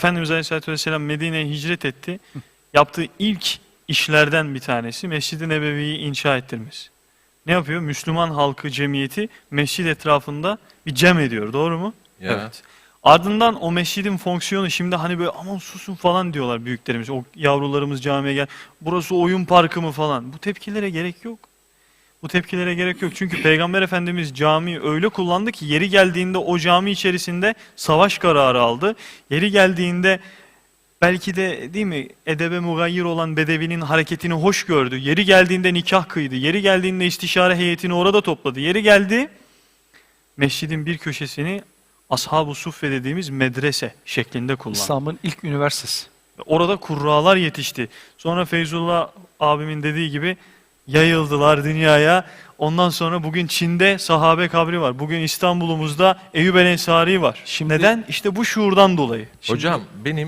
Efendimiz Aleyhisselatü Vesselam Medine'ye hicret etti. Yaptığı ilk işlerden bir tanesi Mescid-i Nebevi'yi inşa ettirmesi. Ne yapıyor? Müslüman halkı cemiyeti mescid etrafında bir cem ediyor. Doğru mu? Ya. Evet. Ardından o mescidin fonksiyonu şimdi hani böyle aman susun falan diyorlar büyüklerimiz. O yavrularımız camiye gel. Burası oyun parkı mı falan. Bu tepkilere gerek yok. Bu tepkilere gerek yok. Çünkü Peygamber Efendimiz camiyi öyle kullandı ki yeri geldiğinde o cami içerisinde savaş kararı aldı. Yeri geldiğinde belki de değil mi edebe mugayyir olan bedevinin hareketini hoş gördü. Yeri geldiğinde nikah kıydı. Yeri geldiğinde istişare heyetini orada topladı. Yeri geldi mescidin bir köşesini Ashab-ı Suffe dediğimiz medrese şeklinde kullandı. İslam'ın ilk üniversitesi. Orada kurralar yetişti. Sonra Feyzullah abimin dediği gibi yayıldılar dünyaya. Ondan sonra bugün Çin'de sahabe kabri var. Bugün İstanbul'umuzda Eyyub el Ensari var. Şimdi- Neden? İşte bu şuurdan dolayı. Hocam benim